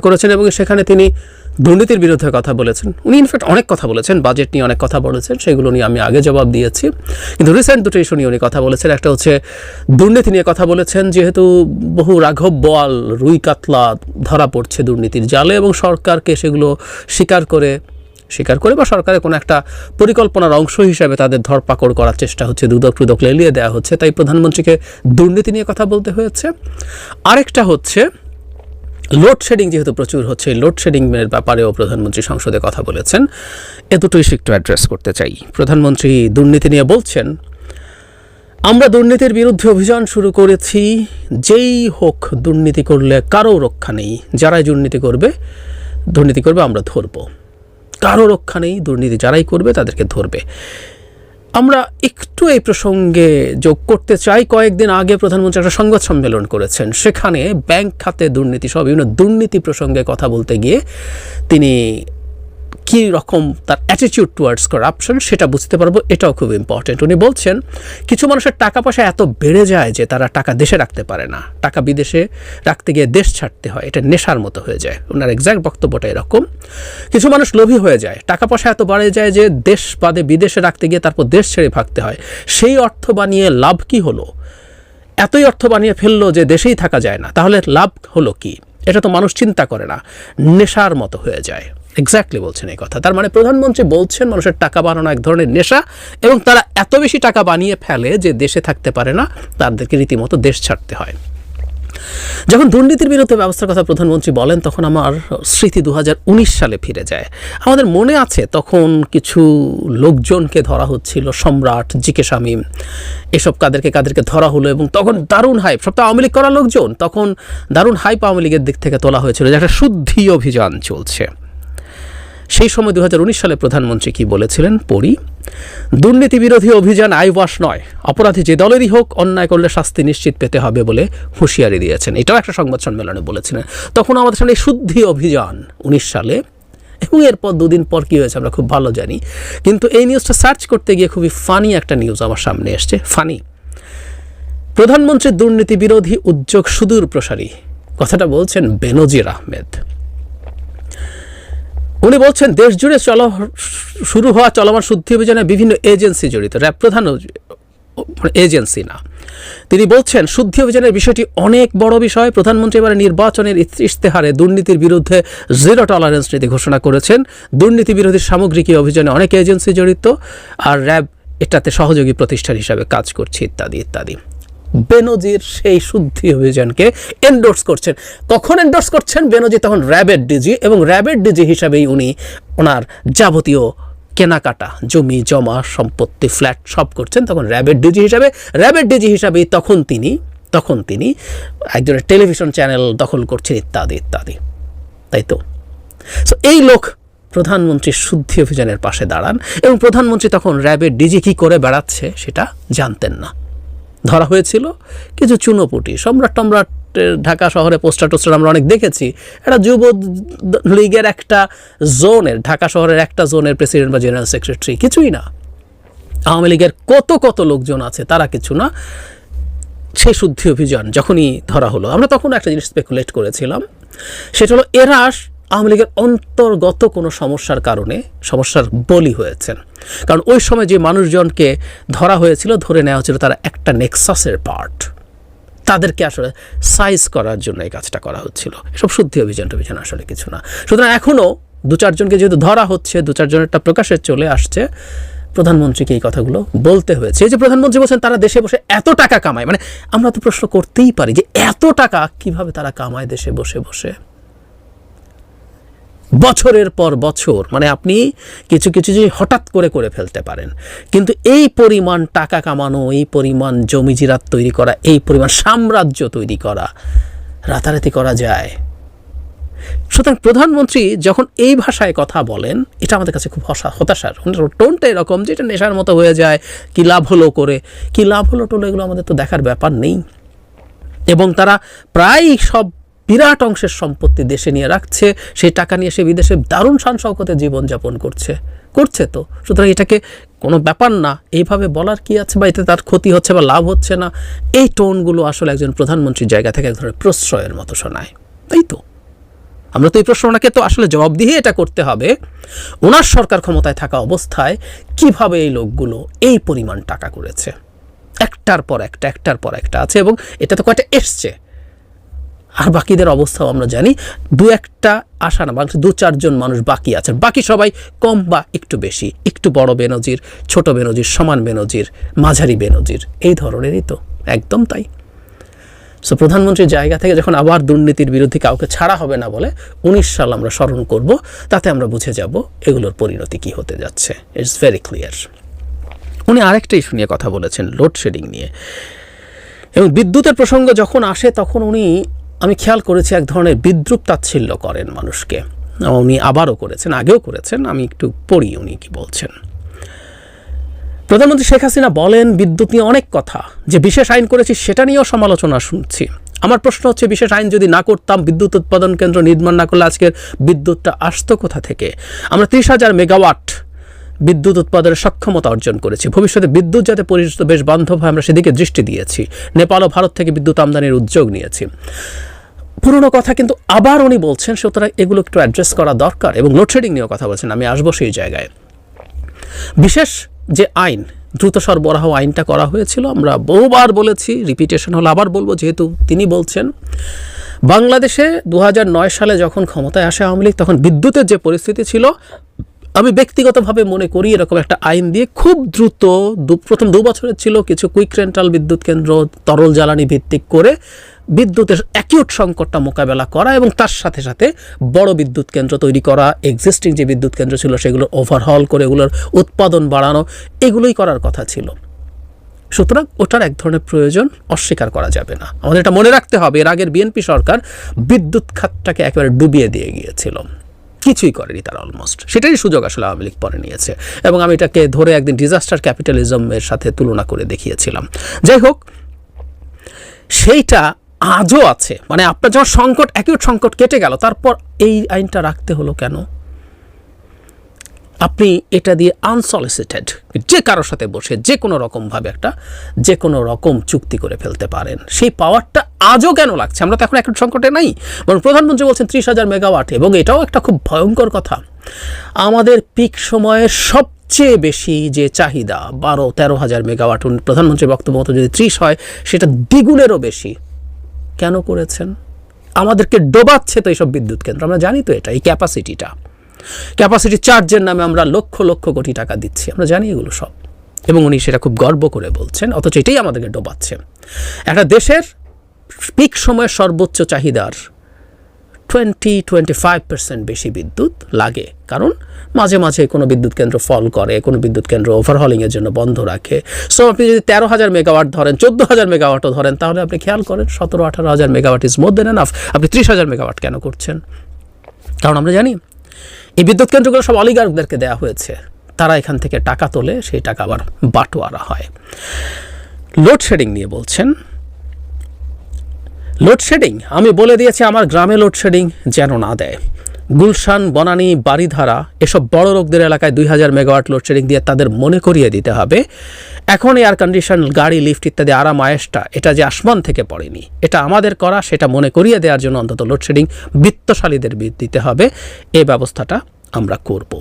করেছেন এবং সেখানে তিনি দুর্নীতির বিরুদ্ধে কথা বলেছেন। উনি ইনফ্যাক্ট অনেক কথা বলেছেন বাজেট নিয়ে অনেক কথা বলেছেন, সেগুলো নিয়ে আমি আগে জবাব দিয়েছি। কিন্তু রিসেন্ট দুটো ইস্যু নিয়ে উনি কথা বলেছেন, একটা হচ্ছে দুর্নীতি নিয়ে কথা বলেছেন, যেহেতু বহু রাঘব বল রুই কাতলা ধরা পড়ছে দুর্নীতির জালে এবং সরকারকে সেগুলো স্বীকার করে স্বীকার করে বা সরকারের কোনো একটা পরিকল্পনার অংশ হিসাবে তাদের ধরপাকড় করার চেষ্টা হচ্ছে, দুদক টুদক লেলিয়ে দেওয়া হচ্ছে। তাই প্রধানমন্ত্রীকে দুর্নীতি নিয়ে কথা বলতে হয়েছে। আরেকটা হচ্ছে লোডশেডিং যেহেতু প্রচুর হচ্ছে লোডশেডিংয়ের ব্যাপারেও প্রধানমন্ত্রী সংসদে কথা বলেছেন। এ দুটো ইস্যু একটু অ্যাড্রেস করতে চাই। প্রধানমন্ত্রী দুর্নীতি নিয়ে বলছেন, আমরা দুর্নীতির বিরুদ্ধে অভিযান শুরু করেছি। যেই হোক দুর্নীতি করলে কারও রক্ষা নেই। যারাই দুর্নীতি করবে দুর্নীতি করবে, আমরা ধরব। কারও রক্ষা নেই, দুর্নীতি যারাই করবে, তাদেরকে ধরবে। আমরা একটু এই প্রসঙ্গে যোগ করতে চাই। কয়েকদিন আগে প্রধানমন্ত্রী একটা সংবাদ সম্মেলন করেছেন। সেখানে ব্যাংক খাতে দুর্নীতি সব বিভিন্ন দুর্নীতি প্রসঙ্গে কথা বলতে গিয়ে তিনি কী রকম তার অ্যাটিটিউড টুয়ার্ডস করাপশন সেটা বুঝতে পারব, এটাও খুব ইম্পর্টেন্ট উনি বলছেন, কিছু মানুষের টাকা পয়সা এত বেড়ে যায় যে তারা টাকা দেশে রাখতে পারে না। টাকা বিদেশে রাখতে গিয়ে দেশ ছাড়তে হয়, এটা নেশার মতো হয়ে যায়। ওনার এক্স্যাক্ট বক্তব্যটা এরকম। কিছু মানুষ লোভী হয়ে যায়, টাকা পয়সা এত বাড়ে যায় যে দেশ বাদে বিদেশে রাখতে গিয়ে তারপর দেশ ছেড়ে ভাগতে হয়। সেই অর্থ বানিয়ে লাভ কি হলো? এতই অর্থ বানিয়ে ফেলল যে দেশেই থাকা যায় না, তাহলে লাভ হলো কি? এটা তো মানুষ চিন্তা করে না, নেশার মতো হয়ে যায়। এক্স্যাক্টলি বলছেন এই কথা। তার মানে প্রধানমন্ত্রী বলছেন মানুষের টাকা বানানো এক ধরনের নেশা এবং তারা এত বেশি টাকা বানিয়ে ফেলে যে দেশে থাকতে পারে না, তাদেরকে রীতিমতো দেশ ছাড়তে হয়। যখন দুর্নীতির বিরুদ্ধে ব্যবস্থার কথা প্রধানমন্ত্রী বলেন, তখন আমার স্মৃতি দু হাজার উনিশ সালে ফিরে যায়। আমাদের মনে আছে তখন কিছু লোকজনকে ধরা হচ্ছিল, সম্রাট জিকে শামীম। এসব কাদেরকে কাদেরকে ধরা হলো এবং তখন দারুণ হাইপ সব তো আওয়ামী লীগ করা লোকজন, তখন দারুণ হাইপ আওয়ামী লীগের দিক থেকে তোলা হয়েছিল যে একটা শুদ্ধি অভিযান চলছে। সেই সময় দু হাজার উনিশ সালে প্রধানমন্ত্রী কি বলেছিলেন? পড়ি দুর্নীতি বিরোধী অভিযান আইওয়াশ নয়। অপরাধী যে দলেরই হোক, অন্যায় করলে শাস্তি নিশ্চিত পেতে হবে বলে হুঁশিয়ারি দিয়েছেন। এটাও একটা সংবাদ সম্মেলনে বলেছিলেন। তখন আমাদের সামনে শুদ্ধি অভিযান উনিশ সালে, এবং এরপর দুদিন পর কী হয়েছে আমরা খুব ভালো জানি। কিন্তু এই নিউজটা সার্চ করতে গিয়ে খুবই ফানি একটা নিউজ আমার সামনে এসছে। ফানি। প্রধানমন্ত্রীর দুর্নীতি বিরোধী উদ্যোগ সুদূর প্রসারী কথাটা বলছেন বেনজির আহমেদ। উনি বলছেন দেশ জুড়ে চল, শুরু হওয়া চলমান শুদ্ধি অভিযানে বিভিন্ন এজেন্সি জড়িত। র্যাব প্রধান এজেন্সি না। তিনি বলছেন, শুদ্ধি অভিযানের বিষয়টি অনেক বড় বিষয়। প্রধানমন্ত্রী এবারে নির্বাচনের ইস্তেহারে দুর্নীতির বিরুদ্ধে জিরো টলারেন্স নীতি ঘোষণা করেছেন। দুর্নীতি বিরোধী সামগ্রিক অভিযানে অনেক এজেন্সি জড়িত। আর র্যাব এটাতে সহযোগী প্রতিষ্ঠান হিসাবে কাজ করছে, ইত্যাদি ইত্যাদি। বেনজির সেই শুদ্ধি অভিযানকে এন্ডোর্স করছেন। কখন এন্ডোর্স করছেন? বেনজি তখন র্যাবের ডিজি এবং র্যাবের ডিজি হিসাবেই উনি ওনার যাবতীয় কেনাকাটা, জমি, জমা, সম্পত্তি ফ্ল্যাট সব করছেন। তখন র্যাবের ডিজি হিসাবে র্যাবের ডিজি হিসাবেই তখন তিনি তখন তিনি একজনের টেলিভিশন চ্যানেল দখল করছেন, ইত্যাদি ইত্যাদি। তাই তো? সো এই লোক প্রধানমন্ত্রীর শুদ্ধি অভিযানের পাশে দাঁড়ান এবং প্রধানমন্ত্রী তখন র্যাবের ডিজি কী করে বেড়াচ্ছে সেটা জানতেন না। ধরা হয়েছিল। কিছু চুনোপুটি। সম্রাট টম্রাট ঢাকা শহরে পোস্টার টোস্টার আমরা অনেক দেখেছি। একটা যুব লীগের একটা জোনের, ঢাকা শহরের একটা জোনের প্রেসিডেন্ট বা জেনারেল সেক্রেটারি কিছুই না। আওয়ামী লীগের কত কত লোকজন আছে তারা কিছু না। সেই শুদ্ধি অভিযান যখনই ধরা হলো। আমরা তখন একটা জিনিস স্পেকুলেট করেছিলাম। সেটা হলো এরা আওয়ামী লীগের অন্তর্গত কোনো সমস্যার কারণে সমস্যার বলি হয়েছেন। কারণ ওই সময় যে মানুষজনকে ধরা হয়েছিল, ধরে নেওয়া হচ্ছিল তারা একটা নেক্সাসের পার্ট তাদেরকে আসলে সাইজ করার জন্য এই কাজটা করা হচ্ছিল। এসব শুদ্ধি অভিযান টভিযান আসলে কিছু না। সুতরাং এখনও দু চারজনকে যেহেতু ধরা হচ্ছে, দু চারজনেরটা প্রকাশে চলে আসছে, প্রধানমন্ত্রীকে এই কথাগুলো বলতে হয়েছে। এই যে প্রধানমন্ত্রী বলছেন, তারা দেশে বসে এত টাকা কামায় মানে আমরা তো প্রশ্ন করতেই পারি যে এত টাকা কীভাবে তারা কামায় দেশে বসে বসে? বছরের পর বছর মানে আপনি কিছু কিছু জিনিস হঠাৎ করে করে ফেলতে পারেন। কিন্তু এই পরিমাণ টাকা কামানো, এই পরিমাণ জমি জিরাত তৈরি করা, এই পরিমাণ সাম্রাজ্য তৈরি করা, রাতারাতি করা যায়। সুতরাং প্রধানমন্ত্রী যখন এই ভাষায় কথা বলেন, এটা আমাদের কাছে খুব হতাশার টোনটা এরকম যে এটা নেশার মতো হয়ে যায়, কি লাভ হলো করে? কি লাভ হলো টোলো এগুলো আমাদের তো দেখার ব্যাপার নেই। এবং তারা প্রায় সব বিরাট অংশের সম্পত্তি দেশে নিয়ে রাখছে, সেই টাকা নিয়ে সে বিদেশে দারুণ শান জীবনযাপন করছে। করছে তো। সুতরাং এটাকে কোনো ব্যাপার না, এইভাবে বলার কি আছে বা এতে তার ক্ষতি হচ্ছে বা লাভ হচ্ছে না, এই টোনগুলো আসলে একজন প্রধানমন্ত্রীর জায়গা থেকে এক ধরনের প্রশ্রয়ের মতো শোনায়। তাই তো? আমরা তো এই প্রশ্ন ওনাকে তো আসলে জবাব দিয়ে এটা করতে হবে। ওনার সরকার ক্ষমতায় থাকা অবস্থায় কীভাবে এই লোকগুলো এই পরিমাণ টাকা করেছে? একটার পর একটা, একটার পর একটা আছে এবং এটা তো কয়টা এসছে। আর বাকিদের অবস্থাও আমরা জানি, দু একটা আসা না, বাংলাদেশে দু চারজন মানুষ বাকি আছেন। বাকি সবাই কম বা একটু বেশি, একটু বড় বেনজির, ছোট বেনজির, সমান বেনজির, মাঝারি বেনজির, এই ধরনেরই তো, একদম তাই। সো প্রধানমন্ত্রীর জায়গা থেকে যখন আবার দুর্নীতির বিরুদ্ধে কাউকে ছাড়া হবে না বলে, উনিশ সাল আমরা স্মরণ করব, তাতে আমরা বুঝে যাব এগুলোর পরিণতি কি হতে যাচ্ছে। ইটস ভেরি ক্লিয়ার উনি আরেকটা ইস্যু নিয়ে কথা বলেছেন লোডশেডিং নিয়ে। এবং বিদ্যুতের প্রসঙ্গ যখন আসে, তখন উনি আমি খেয়াল করেছি এক ধরনের বিদ্রুপ তাচ্ছিল্য করেন মানুষকে। উনি আবারও করেছেন, আগেও করেছেন, আমি একটু পড়ি উনি কি বলছেন। প্রধানমন্ত্রী শেখ হাসিনা বলেন বিদ্যুৎ নিয়ে অনেক কথা, যে বিশেষ আইন করেছি সেটা নিয়েও সমালোচনা শুনছি। আমার প্রশ্ন হচ্ছে, বিশেষ আইন যদি না করতাম, বিদ্যুৎ উৎপাদন কেন্দ্র নির্মাণ না করলে আজকের বিদ্যুৎটা আসতো কোথা থেকে? আমরা ত্রিশ হাজার মেগাওয়াট বিদ্যুৎ উৎপাদনের সক্ষমতা অর্জন করেছি। ভবিষ্যতে বিদ্যুৎ যাতে পরিচিত বেশ বান্ধব হয়, আমরা সেদিকে দৃষ্টি দিয়েছি। নেপাল ও ভারত থেকে বিদ্যুৎ আমদানির উদ্যোগ নিয়েছি। পুরনো কথা কিন্তু আবার উনি বলছেন, সুতরাং এগুলো একটু অ্যাড্রেস করা দরকার এবং লোডশেডিং নিয়েও কথা বলছেন। আমি আসব সেই জায়গায়। বিশেষ যে আইন, দ্রুত সরবরাহ আইনটা করা হয়েছিল, আমরা বহুবার বলেছি রিপিটেশন হলো আবার বলব, যেহেতু তিনি বলছেন, বাংলাদেশে দু হাজার নয় সালে যখন ক্ষমতায় আসে আওয়ামী লীগ, তখন বিদ্যুতের যে পরিস্থিতি ছিল, আমি ব্যক্তিগতভাবে মনে করি এরকম একটা আইন দিয়ে খুব দ্রুত, দু প্রথম দু বছরের ছিল, কিছু কুইক রেন্টাল বিদ্যুৎ কেন্দ্র, তরল জ্বালানি ভিত্তিক করে বিদ্যুতের অ্যাকিউট সংকটটা মোকাবেলা করা এবং তার সাথে সাথে বড় বিদ্যুৎ কেন্দ্র তৈরি করা এক্সিস্টিং যে বিদ্যুৎ কেন্দ্র ছিল সেগুলো ওভারহল করে এগুলোর উৎপাদন বাড়ানো, এগুলোই করার কথা ছিল। সুতরাং ওটার এক ধরনের প্রয়োজন অস্বীকার করা যাবে না। আমাদের এটা মনে রাখতে হবে, এর আগের বিএনপি সরকার বিদ্যুৎ খাতটাকে একেবারে ডুবিয়ে দিয়ে গিয়েছিল। কিছুই করেনি তারা অলমোস্ট সেটারই সুযোগ আসলে আওয়ামী লীগ পরে নিয়েছে এবং আমি এটাকে ধরে একদিন ডিজাস্টার ক্যাপিটালিজমের সাথে তুলনা করে দেখিয়েছিলাম। যাই হোক, সেইটা আজও আছে। মানে আপনার যখন সংকট একই সংকট কেটে গেল, তারপর এই আইনটা রাখতে হলো কেন? আপনি এটা দিয়ে আনসলিসিটেড যে কারোর সাথে বসে যে কোনো রকমভাবে একটা, যে কোনো রকম চুক্তি করে ফেলতে পারেন। সেই পাওয়ারটা আজও কেন লাগছে? আমরা তো এখন একটা সংকটে নাই। বরং প্রধানমন্ত্রী বলছেন ত্রিশ হাজার মেগাওয়াট এবং এটাও একটা খুব ভয়ঙ্কর কথা। আমাদের পিক সময়ের সবচেয়ে বেশি যে চাহিদা, বারো তেরো হাজার মেগাওয়াট প্রধানমন্ত্রীর বক্তব্য মতো যদি ত্রিশ হয়, সেটা দ্বিগুণেরও বেশি। কেন করেছেন? আমাদেরকে ডোবাচ্ছে তো এইসব বিদ্যুৎ কেন্দ্র। আমরা জানি তো এটা, এই ক্যাপাসিটিটা ক্যাপাসিটি চার্জের নামে আমরা লক্ষ লক্ষ কোটি টাকা দিচ্ছি। আমরা জানি এগুলো সব। এবং উনি সেটা খুব গর্ব করে বলছেন, অথচ এটাই আমাদেরকে ডোবাচ্ছে। একটা দেশের পিক সময়ে সর্বোচ্চ চাহিদার টোয়েন্টি টোয়েন্টি ফাইভ পার্সেন্ট বেশি বিদ্যুৎ লাগে। কারণ মাঝে মাঝে কোনো বিদ্যুৎ কেন্দ্র ফল করে, কোনো বিদ্যুৎ কেন্দ্র ওভারহলিংয়ের জন্য বন্ধ রাখে। সো আপনি যদি তেরো হাজার মেগাওয়াট ধরেন, চোদ্দ হাজার মেগাওয়াটও ধরেন, তাহলে আপনি খেয়াল করেন, সতেরো আঠারো হাজার megawatt is more than enough আপনি ত্রিশ হাজার মেগাওয়াট কেন করছেন? কারণ আমরা জানি, এই বিদ্যুৎ কেন্দ্রগুলো সব অলিগার্কদেরকে দেওয়া হয়েছে। তারা এখান থেকে টাকা তোলে, সেই টাকা আবার বাটোয়ারা হয়। লোডশেডিং নিয়ে বলছেন লোডশেডিং আমি বলে দিয়েছি আমার গ্রামে লোডশেডিং যেন না দেয়। গুলশান, বনানী বাড়িধারা এসব বড় লোকদের এলাকায় দুই হাজার মেগাওয়াট লোডশেডিং দিয়ে তাদের মনে করিয়ে দিতে হবে। এখন এয়ার কন্ডিশন গাড়ি লিফট ইত্যাদি আরাম আয়েসটা এটা যে আসমান থেকে পড়েনি, এটা আমাদের করা, সেটা মনে করিয়ে দেওয়ার জন্য অন্তত লোডশেডিং বিত্তশালীদের দিতে হবে। এ ব্যবস্থাটা আমরা করব।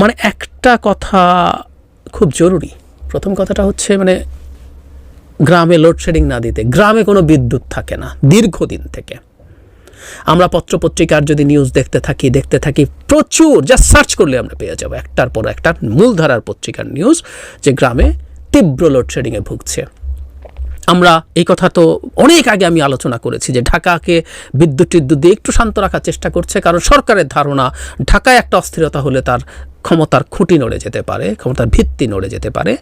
মানে একটা কথা খুব জরুরি। প্রথম কথাটা হচ্ছে মানে গ্রামে লোডশেডিং না দিতে, গ্রামে কোনো বিদ্যুৎ থাকে না, দীর্ঘদিন থেকে। আমরা পত্রপত্রিকার যদি নিউজ দেখতে থাকি দেখতে থাকি, প্রচুর যা সার্চ করলে আমরা পেয়ে যাব। একটার পর একটা মূলধারার পত্রিকার নিউজ যে গ্রামে তীব্র লোডশেডিংয়ে ভুগছে। আমরা, এই কথা তো অনেক আগে আমি আলোচনা করেছি যে ঢাকাকে বিদ্যুৎ টিদ্যুৎ দিয়ে একটু শান্ত রাখার চেষ্টা করছে, কারণ সরকারের ধারণা, ঢাকায় একটা অস্থিরতা হলে তার ক্ষমতার খুঁটি নড়ে যেতে পারে, ক্ষমতার ভিত্তি নড়ে যেতে পারে।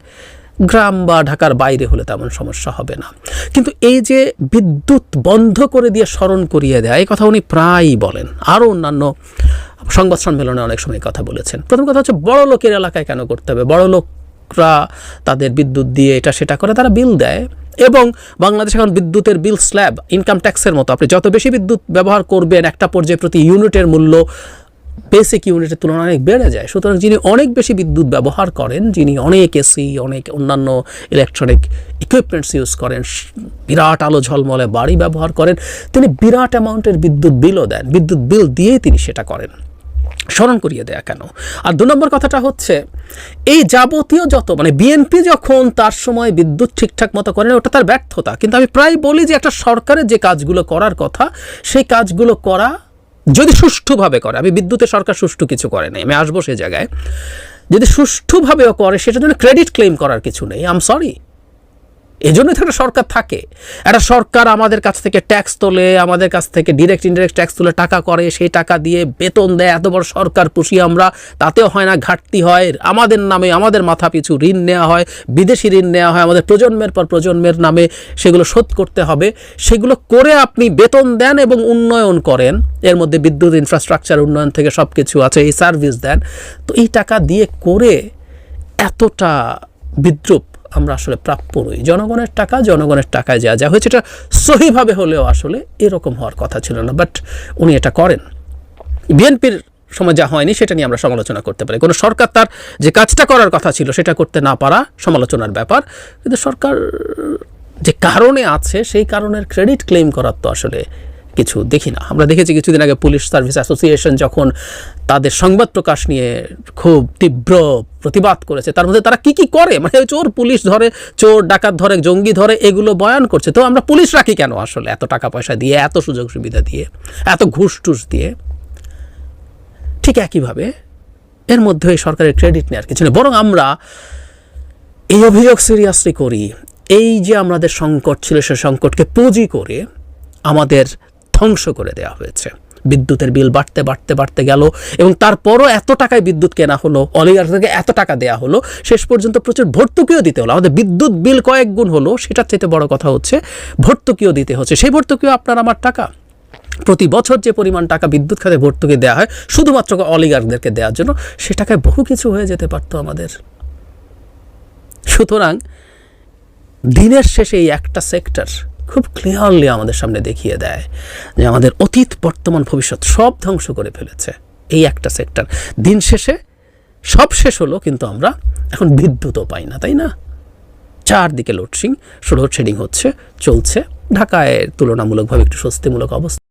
গ্রাম বা ঢাকার বাইরে হলে তেমন সমস্যা হবে না। কিন্তু এই যে বিদ্যুৎ বন্ধ করে দিয়ে স্মরণ করিয়ে দেয়, এই কথা উনি প্রায়ই বলেন। আরও অন্যান্য সংবাদ সম্মেলনে অনেক সময় কথা বলেছেন। প্রথম কথা হচ্ছে, বড় লোকের এলাকায় কেন করতে হবে? বড় লোকরা তাদের বিদ্যুৎ দিয়ে এটা সেটা করে, তারা বিল দেয়। এবং বাংলাদেশ এখন বিদ্যুতের বিল স্ল্যাব, ইনকাম ট্যাক্সের মতো। আপনি যত বেশি বিদ্যুৎ ব্যবহার করবেন, একটা পর্যায়ে প্রতি ইউনিটের মূল্য বেসিক ইউনিটের তুলনায় অনেক বেড়ে যায়। সুতরাং যিনি অনেক বেশি বিদ্যুৎ ব্যবহার করেন, যিনি অনেক এসি অনেক অন্যান্য ইলেকট্রনিক ইকুইপমেন্টস ইউজ করেন বিরাট আলো ঝলমলে বাড়ি ব্যবহার করেন, তিনি বিরাট অ্যামাউন্টের বিদ্যুৎ বিলও দেন, বিদ্যুৎ বিল দিয়েই তিনি সেটা করেন। স্মরণ করিয়ে দেয়া কেন? আর দু নম্বর কথাটা হচ্ছে, এই যাবতীয় যত মানে বিএনপি যখন তার সময় বিদ্যুৎ ঠিকঠাক মতো করেন, ওটা তার ব্যর্থতা। কিন্তু আমি প্রায় বলি যে একটা সরকারের যে কাজগুলো করার কথা, সেই কাজগুলো করা যদি সুষ্ঠুভাবে করে, আমি বিদ্যুতে সরকার সুষ্ঠু কিছু করে নাই, আমি আসব সে জায়গায়, যদি সুষ্ঠুভাবেও করে, সেটার জন্য ক্রেডিট ক্লেম করার কিছু নেই আম সরি এই জন্যই তো একটা সরকার থাকে। একটা সরকার আমাদের কাছ থেকে ট্যাক্স তোলে, আমাদের কাছ থেকে ডিরেক্ট ইনডিরেক্ট ট্যাক্স তুলে টাকা করে, সেই টাকা দিয়ে বেতন দেয়, এত বড় সরকার পুষি আমরা, তাতেও হয় না ঘাটতি হয়, আমাদের নামে, আমাদের মাথা পিছু ঋণ নেওয়া হয়, বিদেশি ঋণ নেওয়া হয়, আমাদের প্রজন্মের পর প্রজন্মের নামে সেগুলো শোধ করতে হবে। সেগুলো করে আপনি বেতন দেন এবং উন্নয়ন করেন। এর মধ্যে বিদ্যুৎ ইনফ্রাস্ট্রাকচার উন্নয়ন থেকে সব কিছু আছে, এই সার্ভিস দেন। তো এই টাকা দিয়ে করে এতটা বিদ্রুপ আমরা আসলে প্রাপ্য নই। জনগণের টাকা, জনগণের টাকায় যা যা হয়েছে, এটা সহিভাবে হলেও আসলে এরকম হওয়ার কথা ছিল না। বাট উনি এটা করেন। বিএনপির সময় যা হয়নি, সেটা নিয়ে আমরা সমালোচনা করতে পারি। কোনো সরকার তার যে কাজটা করার কথা ছিল, সেটা করতে না পারা সমালোচনার ব্যাপার। কিন্তু সরকার যে কারণে আছে, সেই কারণের ক্রেডিট ক্লেম করার তো আসলে কিছু দেখি না। আমরা দেখেছি কিছুদিন আগে পুলিশ সার্ভিস অ্যাসোসিয়েশন যখন তাদের সংবাদ প্রকাশ নিয়ে খুব তীব্র প্রতিবাদ করেছে, তার মধ্যে তারা কি কি করে? মানে চোর পুলিশ ধরে, চোর ডাকাত ধরে, জঙ্গি ধরে, এগুলো বয়ান করছে। তো আমরা পুলিশ রাখি কেন আসলে এত টাকা পয়সা দিয়ে, এত সুযোগ সুবিধা দিয়ে, এত ঘুষ টুস দিয়ে? ঠিক একইভাবে এর মধ্যে এই সরকারের ক্রেডিট নেওয়ার কিছু নেই। বরং আমরা এই অভিযোগ সিরিয়াসলি করি। এই যে আমাদের সংকট ছিল, সে সংকটকে পুঁজি করে আমাদের ধ্বংস করে দেওয়া হয়েছে। বিদ্যুতের বিল বাড়তে বাড়তে বাড়তে গেল এবং তারপরও এত টাকায় বিদ্যুৎ কেনা হলো অলিগার থেকে এত টাকা দেওয়া হলো, শেষ পর্যন্ত প্রচুর ভর্তুকিও দিতে হলো। আমাদের বিদ্যুৎ বিল কয়েক গুণ হলো, সেটার চাইতে বড় কথা হচ্ছে ভর্তুকিও দিতে হচ্ছে। সেই ভর্তুকিও আপনার আমার টাকা। প্রতি বছর যে পরিমাণ টাকা বিদ্যুৎ খাতে ভর্তুকি দেওয়া হয়, শুধুমাত্র অলিগারদেরকে দেওয়ার জন্য, সে টাকায় বহু কিছু হয়ে যেতে পারতো আমাদের। সুতরাং দিনের শেষে এই একটা সেক্টর খুব ক্লিয়ারলি আমাদের সামনে দেখিয়ে দেয় যে আমাদের অতীত, বর্তমান, ভবিষ্যৎ সব ধ্বংস করে ফেলেছে এই একটা সেক্টর দিন শেষে সব শেষ হলো, কিন্তু আমরা এখন বিদ্যুৎও পাই না, তাই না? চারদিকে লোডশিং লোডশেডিং হচ্ছে, চলছে। ঢাকায় তুলনামূলকভাবে একটু স্বস্তিমূলক অবস্থা।